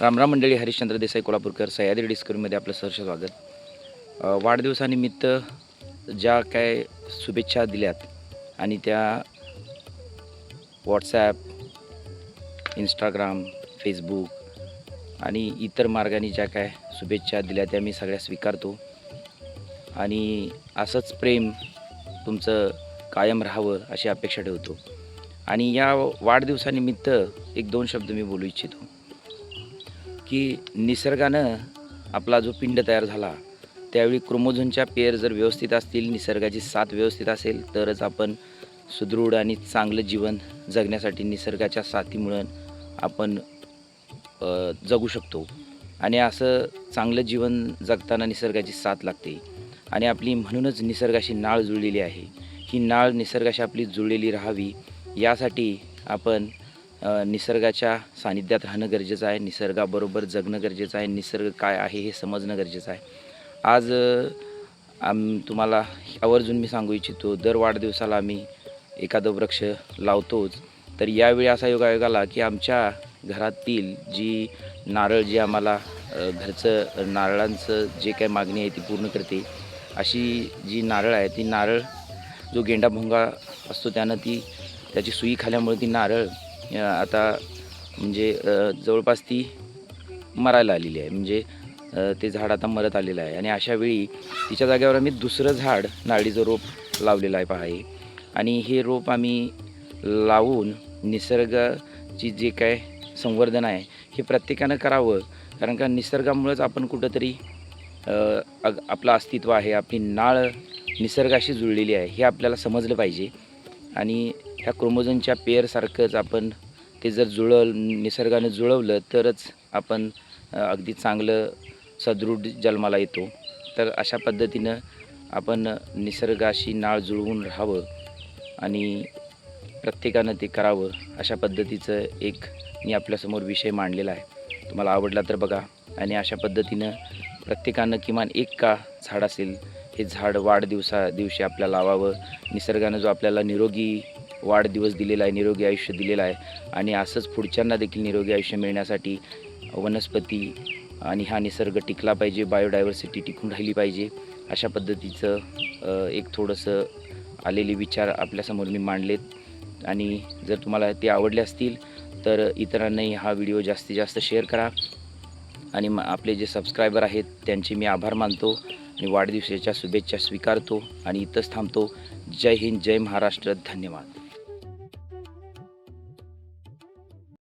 रामराम मंडळी हरिश्चंद्र देसाई कोल्हापूरकर सह्याद्री डिस्कवरीमध्ये आपलं सहर्ष स्वागत. वाढदिवसानिमित्त ज्या काय शुभेच्छा दिल्यात आणि त्या व्हॉट्सॲप इंस्टाग्राम फेसबुक आणि इतर मार्गाने ज्या काय शुभेच्छा दिल्या त्या मी सगळ्या स्वीकारतो. आणि असंच प्रेम तुमचं कायम राहावं अशी अपेक्षा ठेवतो. आणि या वाढदिवसानिमित्त एक दोन शब्द मी बोलू इच्छितो. की निसर्गानं आपला जो पिंड तयार झाला त्यावेळी क्रोमोझोनच्या पेअर जर व्यवस्थित असतील निसर्गाची साथ व्यवस्थित असेल तरच आपण सुदृढ आणि चांगलं जीवन जगण्यासाठी निसर्गाच्या साथीमुळं आपण जगू शकतो. आणि असं चांगलं जीवन जगताना निसर्गाची साथ लागते. आणि आपली म्हणूनच निसर्गाशी नाळ जुळलेली आहे. ही नाळ निसर्गाशी आपली जुळलेली राहावी यासाठी आपण निसर्गाच्या सानिध्यात राहणं गरजेचं आहे. निसर्गाबरोबर जगणं गरजेचं आहे. निसर्ग काय आहे हे समजणं गरजेचं आहे. आज आम तुम्हाला आवर्जून मी सांगू इच्छितो दर वाढदिवसाला आम्ही एखादं वृक्ष लावतोच. तर यावेळी असा योगायोग आला की आमच्या घरातील जी नारळ जी आम्हाला घरचं नारळांचं जे काही मागणी आहे ती पूर्ण करते अशी जी नारळ आहे ती नारळ जो गेंडाभोंगा असतो त्यानं ती त्याची सुई खाल्यामुळे ती नारळ आता म्हणजे जवळपास ती मरायला आलेली आहे. म्हणजे ते झाड आता मरत आलेलं आहे. आणि अशा वेळी तिच्या जागेवर आम्ही दुसरं झाड नाळीचं रोप लावलेलं आहे पहा आणि हे रोप आम्ही लावून निसर्गाची जे काय संवर्धन आहे हे प्रत्येकानं करावं. कारण का निसर्गामुळंच आपण कुठंतरी अग आपलं अस्तित्व आहे आपली नाळ निसर्गाशी जुळलेली आहे हे आपल्याला समजलं पाहिजे. आणि ह्या क्रोमोझोनच्या पेअरसारखंच आपण ते जर जुळव निसर्गानं जुळवलं तरच आपण अगदी चांगलं सदृढ जन्माला येतो. तर अशा पद्धतीनं आपण निसर्गाशी नाळ जुळवून राहावं आणि प्रत्येकानं ते करावं अशा पद्धतीचं एक मी आपल्यासमोर विषय मांडलेला आहे. तुम्हाला आवडला तर बघा आणि अशा पद्धतीनं प्रत्येकानं किमान एक का झाड असेल हे झाड वाढदिवसा दिवशी आपल्याला लावावं. निसर्गानं जो आपल्याला निरोगी वाढदिवस दिलेला आहे निरोगी आयुष्य दिलेलं आहे आणि असंच पुढच्यांना देखील निरोगी आयुष्य मिळण्यासाठी वनस्पती आणि हा निसर्ग टिकला पाहिजे बायोडायव्हर्सिटी टिकून राहिली पाहिजे अशा पद्धतीचं एक थोडंसं आलेले विचार आपल्यासमोर मी मांडलेत. आणि जर तुम्हाला ते आवडले असतील तर इतरांनाही हा व्हिडिओ जास्तीत जास्त शेअर करा. आणि म आपले जे सबस्क्रायबर आहेत त्यांचे मी आभार मानतो. आणि वाढदिवसाच्या शुभेच्छा स्वीकारतो आणि इथंच थांबतो. जय हिंद जय महाराष्ट्र. धन्यवाद.